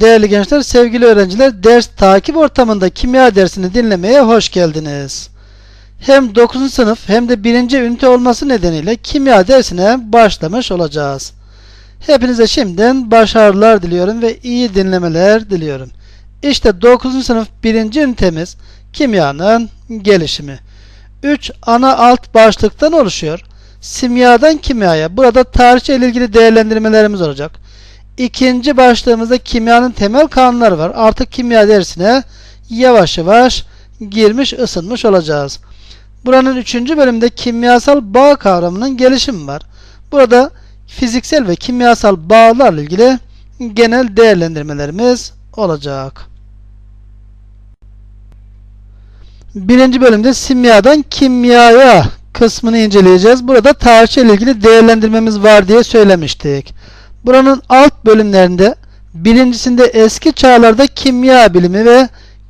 Değerli gençler, sevgili öğrenciler, ders takip ortamında kimya dersini dinlemeye hoş geldiniz. Hem 9. sınıf hem de 1. ünite olması nedeniyle kimya dersine başlamış olacağız. Hepinize şimdiden başarılar diliyorum ve iyi dinlemeler diliyorum. İşte 9. sınıf 1. ünitemiz kimyanın gelişimi. 3 ana alt başlıktan oluşuyor. Simyadan kimyaya. Burada tarihçe ile ilgili değerlendirmelerimiz olacak. İkinci başlığımızda kimyanın temel kanunları var. Artık kimya dersine yavaş yavaş girmiş, ısınmış olacağız. Buranın üçüncü bölümünde kimyasal bağ kavramının gelişimi var. Burada fiziksel ve kimyasal bağlarla ilgili genel değerlendirmelerimiz olacak. Birinci bölümde simyadan kimyaya kısmını inceleyeceğiz. Burada tarihçe ile ilgili değerlendirmemiz var diye söylemiştik. Buranın alt bölümlerinde birincisinde eski çağlarda kimya bilimi ve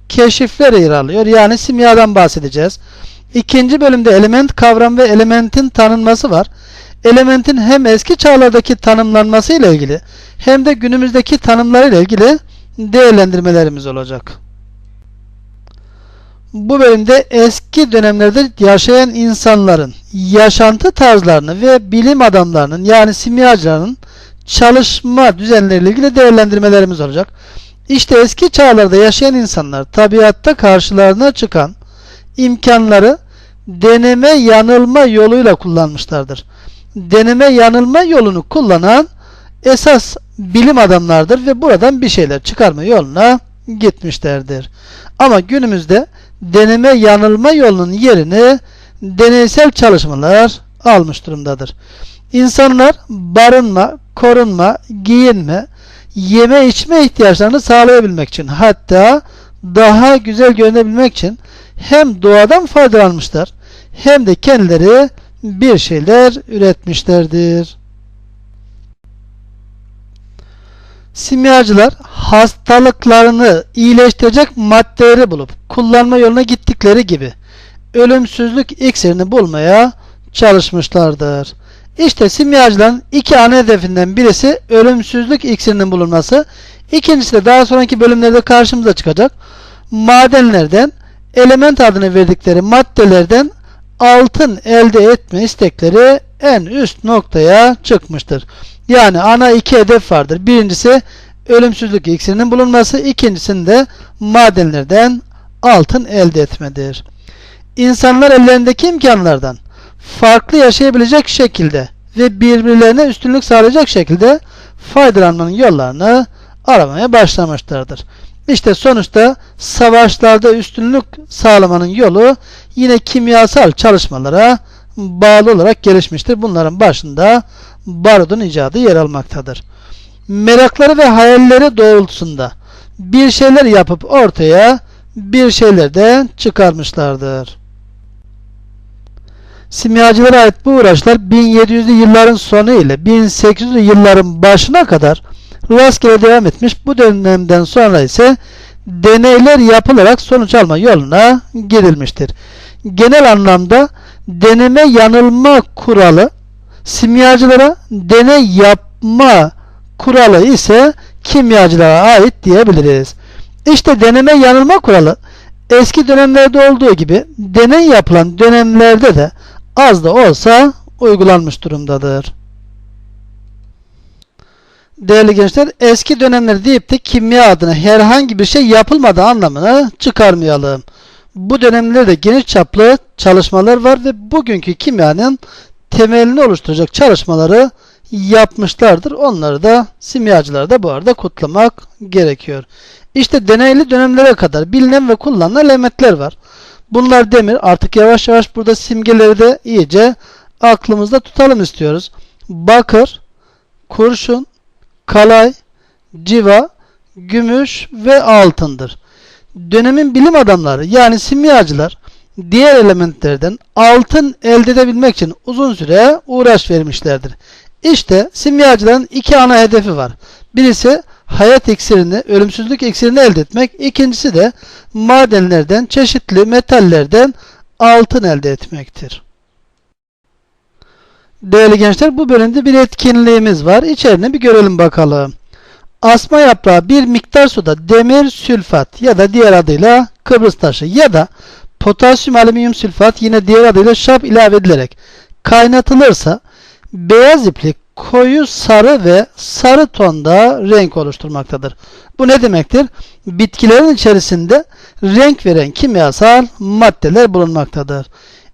keşifler yer alıyor. Yani simyadan bahsedeceğiz. İkinci bölümde element kavram ve elementin tanınması var. Elementin hem eski çağlardaki tanımlanması ile ilgili hem de günümüzdeki tanımları ile ilgili değerlendirmelerimiz olacak. Bu bölümde eski dönemlerde yaşayan insanların yaşantı tarzlarını ve bilim adamlarının yani simyacıların çalışma düzenleriyle ilgili değerlendirmelerimiz olacak. İşte eski çağlarda yaşayan insanlar tabiatta karşılarına çıkan imkanları deneme yanılma yoluyla kullanmışlardır. Deneme yanılma yolunu kullanan esas bilim adamlardır ve buradan bir şeyler çıkarma yoluna gitmişlerdir. Ama günümüzde deneme yanılma yolunun yerini deneysel çalışmalar almış durumdadır. İnsanlar barınma, korunma, giyinme, yeme içme ihtiyaçlarını sağlayabilmek için hatta daha güzel görünebilmek için hem doğadan faydalanmışlar hem de kendileri bir şeyler üretmişlerdir. Simyacılar hastalıklarını iyileştirecek maddeleri bulup kullanma yoluna gittikleri gibi ölümsüzlük iksirini bulmaya çalışmışlardır. İşte simyacıların iki ana hedefinden birisi ölümsüzlük iksirinin bulunması. İkincisi de daha sonraki bölümlerde karşımıza çıkacak. Madenlerden element adını verdikleri maddelerden altın elde etme istekleri en üst noktaya çıkmıştır. Yani ana iki hedef vardır. Birincisi ölümsüzlük iksirinin bulunması, ikincisinde madenlerden altın elde etmedir. İnsanlar ellerindeki imkanlardan farklı yaşayabilecek şekilde ve birbirlerine üstünlük sağlayacak şekilde faydalanmanın yollarını aramaya başlamışlardır. İşte sonuçta savaşlarda üstünlük sağlamanın yolu yine kimyasal çalışmalara bağlı olarak gelişmiştir. Bunların başında barudun icadı yer almaktadır. Merakları ve hayalleri doğrultusunda bir şeyler yapıp ortaya bir şeyler de çıkarmışlardır. Simyacılara ait bu uğraşlar 1700'lü yılların sonu ile 1800'lü yılların başına kadar rastgele devam etmiş. Bu dönemden sonra ise deneyler yapılarak sonuç alma yoluna girilmiştir. Genel anlamda deneme yanılma kuralı simyacılara deney yapma kuralı ise kimyacılara ait diyebiliriz. İşte deneme yanılma kuralı eski dönemlerde olduğu gibi deney yapılan dönemlerde de az da olsa uygulanmış durumdadır. Değerli gençler eski dönemler deyip de kimya adına herhangi bir şey yapılmadığı anlamını çıkarmayalım. Bu dönemlerde geniş çaplı çalışmalar var ve bugünkü kimyanın temelini oluşturacak çalışmaları yapmışlardır. Onları da simyacılar da bu arada kutlamak gerekiyor. İşte deneyli dönemlere kadar bilinen ve kullanılan elementler var. Bunlar demir. Artık yavaş yavaş burada simgeleri de iyice aklımızda tutalım istiyoruz. Bakır, kurşun, kalay, civa, gümüş ve altındır. Dönemin bilim adamları yani simyacılar diğer elementlerden altın elde edebilmek için uzun süre uğraş vermişlerdir. İşte simyacıların iki ana hedefi var. Birisi hayat iksirini, ölümsüzlük iksirini elde etmek. İkincisi de madenlerden, çeşitli metallerden altın elde etmektir. Değerli gençler bu bölümde bir etkinliğimiz var. İçerine bir görelim bakalım. asma yaprağı bir miktar suda demir sülfat ya da diğer adıyla Kıbrıs taşı ya da potasyum alüminyum sülfat yine diğer adıyla şap ilave edilerek kaynatılırsa beyaz iplik koyu sarı ve sarı tonda renk oluşturmaktadır. Bu ne demektir? Bitkilerin içerisinde renk veren kimyasal maddeler bulunmaktadır.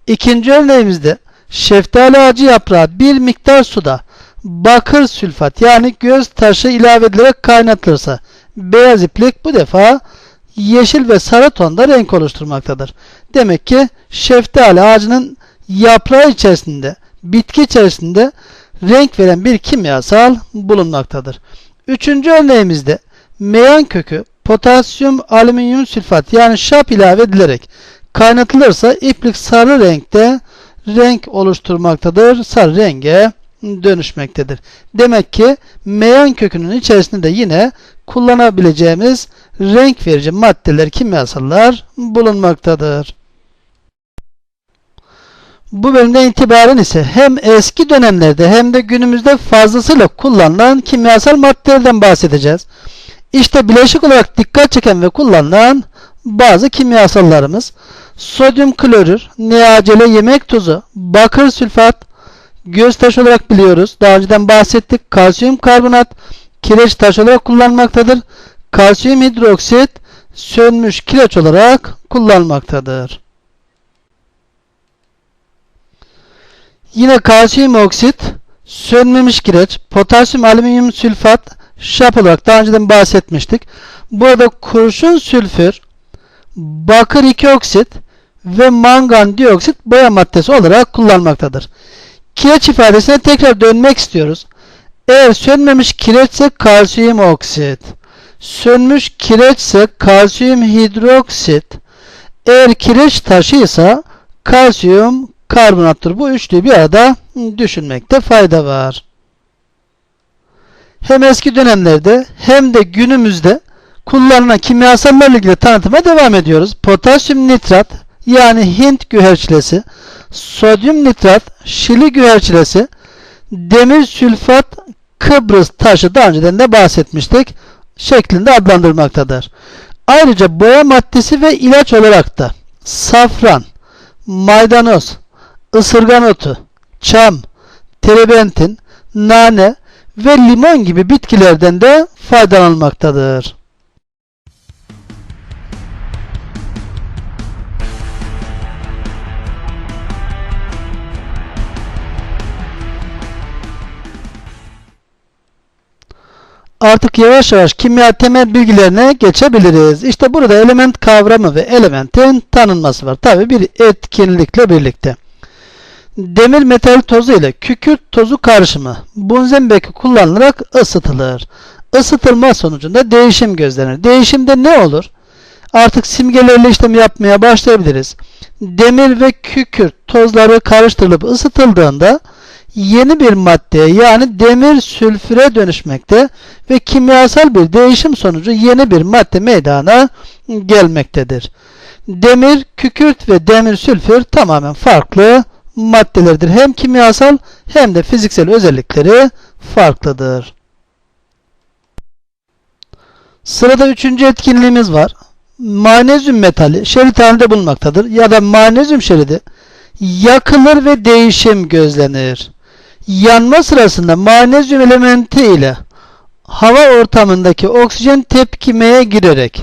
İkinci örneğimizde şeftali ağacı yaprağı bir miktar suda bakır sülfat yani göz taşı ilave edilerek kaynatılırsa beyaz iplik bu defa yeşil ve sarı tonda renk oluşturmaktadır. Demek ki şeftali ağacının yaprağı içerisinde, bitki içerisinde renk veren bir kimyasal bulunmaktadır. Üçüncü örneğimizde meyan kökü potasyum alüminyum sülfat yani şap ilave edilerek kaynatılırsa iplik sarı renkte renk oluşturmaktadır. Sarı renge dönüşmektedir. Demek ki meyan kökünün içerisinde de yine kullanabileceğimiz renk verici maddeler, kimyasallar bulunmaktadır. Bu bölümden itibaren ise hem eski dönemlerde hem de günümüzde fazlasıyla kullanılan kimyasal maddelerden bahsedeceğiz. İşte bileşik olarak dikkat çeken ve kullanılan bazı kimyasallarımız sodyum klorür, NaCl yemek tuzu, bakır sülfat, göz taşı olarak biliyoruz. Daha önceden bahsettik. Kalsiyum karbonat, kireç taş olarak kullanmaktadır. Kalsiyum hidroksit, sönmüş kireç olarak kullanmaktadır. Yine kalsiyum oksit, sönmemiş kireç, potasyum alüminyum sülfat, şap olarak daha önceden bahsetmiştik. Burada kurşun sülfür, bakır 2 oksit ve mangan dioksit boya maddesi olarak kullanmaktadır. Kireç ifadesine tekrar dönmek istiyoruz. Eğer sönmemiş kireçse kalsiyum oksit, sönmüş kireçse kalsiyum hidroksit, eğer kireç taşıysa kalsiyum karbonattır. Bu üçlüyü bir arada düşünmekte fayda var. Hem eski dönemlerde hem de günümüzde kullanılan kimyasallarla ilgili tanıtıma devam ediyoruz. Potasyum nitrat yani Hint güherçlesi, sodyum nitrat, Şili güherçlesi, demir sülfat, Kıbrıs taşı daha önceden de bahsetmiştik şeklinde adlandırmaktadır. Ayrıca boya maddesi ve ilaç olarak da safran, maydanoz, ısırgan otu, çam, terebentin, nane ve limon gibi bitkilerden de faydalanılmaktadır. Artık yavaş yavaş kimya temel bilgilerine geçebiliriz. İşte burada element kavramı ve elementin tanınması var. Tabi bir etkinlikle birlikte. Demir metal tozu ile kükürt tozu karışımı bunzenbeki kullanılarak ısıtılır. Isıtılma sonucunda değişim gözlenir. Değişimde ne olur? Artık simgelerle işlem yapmaya başlayabiliriz. Demir ve kükürt tozları karıştırılıp ısıtıldığında yeni bir maddeye yani demir sülfüre dönüşmekte ve kimyasal bir değişim sonucu yeni bir madde meydana gelmektedir. Demir, kükürt ve demir sülfür tamamen farklı maddelerdir. Hem kimyasal hem de fiziksel özellikleri farklıdır. Sırada üçüncü etkinliğimiz var. Manezyum metali şerit halinde bulunmaktadır ya da manezyum şeridi yakılır ve değişim gözlenir. Yanma sırasında manezyum elementi ile hava ortamındaki oksijen tepkimeye girerek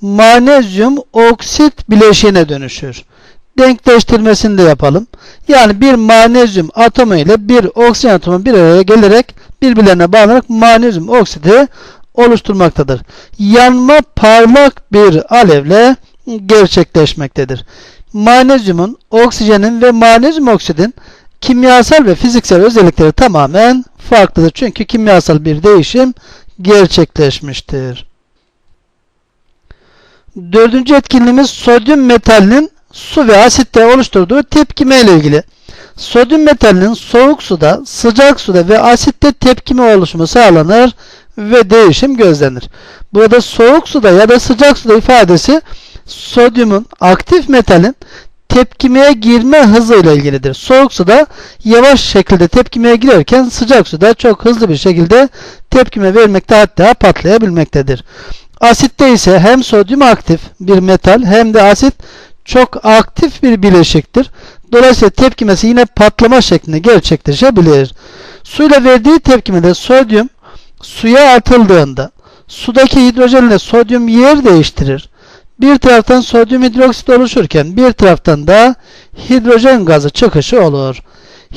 manezyum oksit bileşiğine dönüşür. Denkleştirmesini de yapalım. Yani bir manezyum atomu ile bir oksijen atomu bir araya gelerek birbirlerine bağlanarak manezyum oksidi oluşturmaktadır. Yanma parlak bir alevle gerçekleşmektedir. Manezyumun, oksijenin ve manezyum oksidin kimyasal ve fiziksel özellikleri tamamen farklıdır. Çünkü kimyasal bir değişim gerçekleşmiştir. Dördüncü etkinliğimiz sodyum metalinin su ve asitte oluşturduğu tepkime ile ilgili. Sodyum metalinin soğuk suda, sıcak suda ve asitte tepkime oluşumu sağlanır ve değişim gözlenir. Burada soğuk suda ya da sıcak suda ifadesi sodyumun aktif metalin tepkimeye girme hızıyla ilgilidir. Soğuk suda yavaş şekilde tepkimeye girerken sıcak suda çok hızlı bir şekilde tepkime vermekte hatta patlayabilmektedir. Asitte ise hem sodyum aktif bir metal hem de asit çok aktif bir bileşiktir. Dolayısıyla tepkimesi yine patlama şeklinde gerçekleşebilir. Suyla verdiği tepkimede sodyum suya atıldığında sudaki hidrojenle sodyum yer değiştirir. Bir taraftan sodyum hidroksit oluşurken bir taraftan da hidrojen gazı çıkışı olur.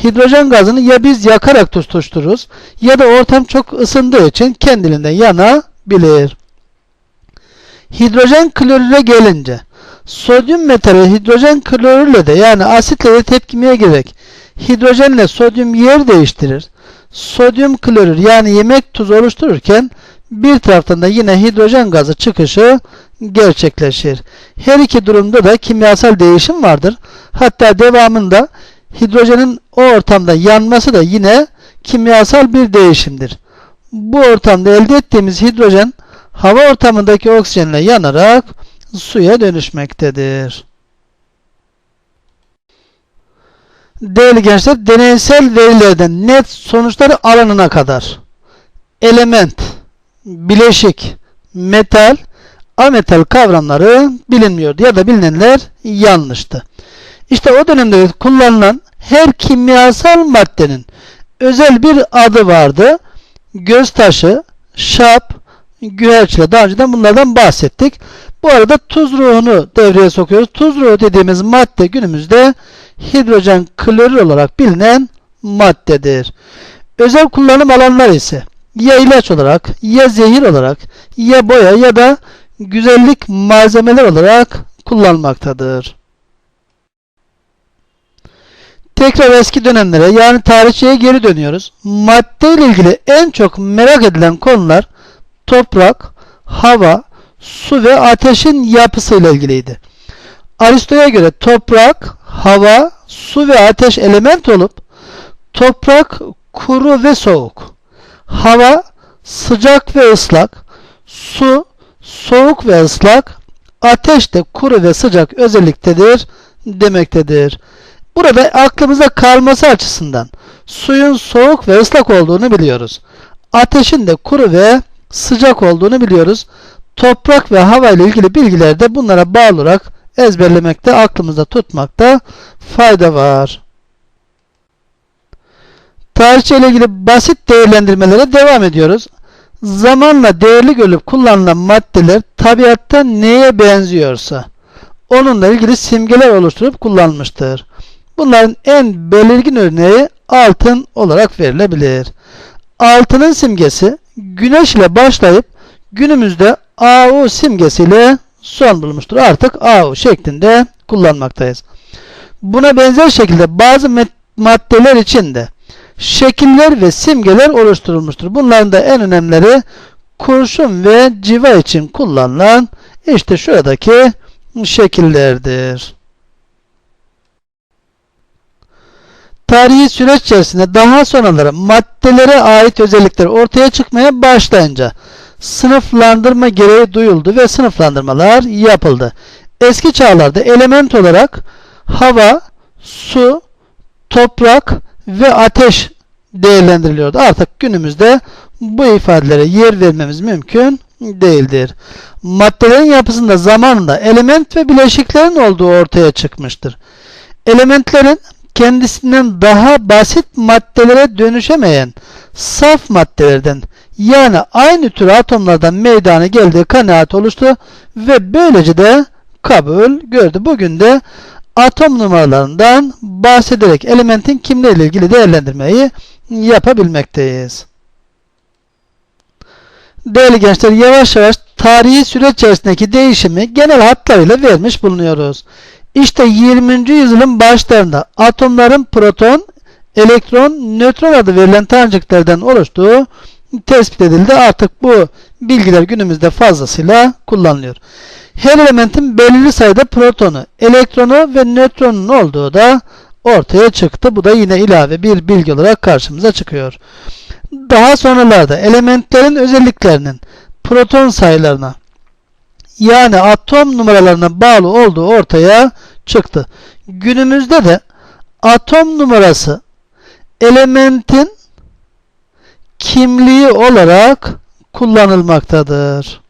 Hidrojen gazını ya biz yakarak tutuştururuz ya da ortam çok ısındığı için kendiliğinden yanabilir. Hidrojen klorüre gelince sodyum metali hidrojen klorürle de yani asitle de tepkimeye girerek hidrojenle sodyum yer değiştirir. Sodyum klorür yani yemek tuzu oluştururken bir taraftan da yine hidrojen gazı çıkışı gerçekleşir. Her iki durumda da kimyasal değişim vardır. Hatta devamında hidrojenin o ortamda yanması da yine kimyasal bir değişimdir. Bu ortamda elde ettiğimiz hidrojen hava ortamındaki oksijenle yanarak suya dönüşmektedir. Değerli gençler, deneysel verilerden net sonuçları alanına kadar element, bileşik, metal, ametal kavramları bilinmiyordu ya da bilinenler yanlıştı. İşte o dönemde kullanılan her kimyasal maddenin özel bir adı vardı. Göz taşı, şap, güherçle daha önceden bunlardan bahsettik. Bu arada tuz ruhunu devreye sokuyoruz. Tuz ruhu dediğimiz madde günümüzde hidrojen klorür olarak bilinen maddedir. Özel kullanım alanları ise ya ilaç olarak, ya zehir olarak, ya boya ya da güzellik malzemeler olarak kullanmaktadır. Tekrar eski dönemlere yani tarihçeye geri dönüyoruz. Madde ile ilgili en çok merak edilen konular toprak, hava, su ve ateşin yapısıyla ilgiliydi. Aristo'ya göre toprak, hava, su ve ateş element olup toprak kuru ve soğuk, hava sıcak ve ıslak, su soğuk ve ıslak, ateş de kuru ve sıcak özelliktedir demektedir. Burada aklımıza kalması açısından suyun soğuk ve ıslak olduğunu biliyoruz. Ateşin de kuru ve sıcak olduğunu biliyoruz. Toprak ve hava ile ilgili bilgiler de bunlara bağlı olarak ezberlemekte, aklımızda tutmakta fayda var. Tarihçe ile ilgili basit değerlendirmelere devam ediyoruz. Zamanla değerli görülüp kullanılan maddeler tabiatta neye benziyorsa onunla ilgili simgeler oluşturup kullanılmıştır. Bunların en belirgin örneği altın olarak verilebilir. Altının simgesi güneş ile başlayıp günümüzde AU simgesiyle son bulmuştur. Artık AU şeklinde kullanmaktayız. Buna benzer şekilde bazı maddeler için de şekiller ve simgeler oluşturulmuştur. Bunların da en önemlileri kurşun ve civa için kullanılan işte şuradaki şekillerdir. Tarihi süreç içerisinde daha sonraları maddelere ait özellikler ortaya çıkmaya başlayınca sınıflandırma gereği duyuldu ve sınıflandırmalar yapıldı. Eski çağlarda element olarak hava, su, toprak ve ateş değerlendiriliyordu. Artık günümüzde bu ifadelere yer vermemiz mümkün değildir. Maddelerin yapısında zamanında element ve bileşiklerin olduğu ortaya çıkmıştır. Elementlerin kendisinden daha basit maddelere dönüşemeyen saf maddelerden yani aynı tür atomlardan meydana geldiği kanaat oluştu ve böylece de kabul gördü. Bugün de atom numaralarından bahsederek elementin kimliğiyle ilgili değerlendirmeyi yapabilmekteyiz. Değerli gençler yavaş yavaş tarihi süreç içerisindeki değişimi genel hatlarıyla vermiş bulunuyoruz. İşte 20. yüzyılın başlarında atomların proton, elektron, nötron adı verilen taneciklerden oluştuğu tespit edildi. Artık bu bilgiler günümüzde fazlasıyla kullanılıyor. Her elementin belirli sayıda protonu, elektronu ve nötronun olduğu da ortaya çıktı. Bu da yine ilave bir bilgi olarak karşımıza çıkıyor. Daha sonralarda elementlerin özelliklerinin proton sayılarına yani atom numaralarına bağlı olduğu ortaya çıktı. Günümüzde de atom numarası elementin kimliği olarak kullanılmaktadır.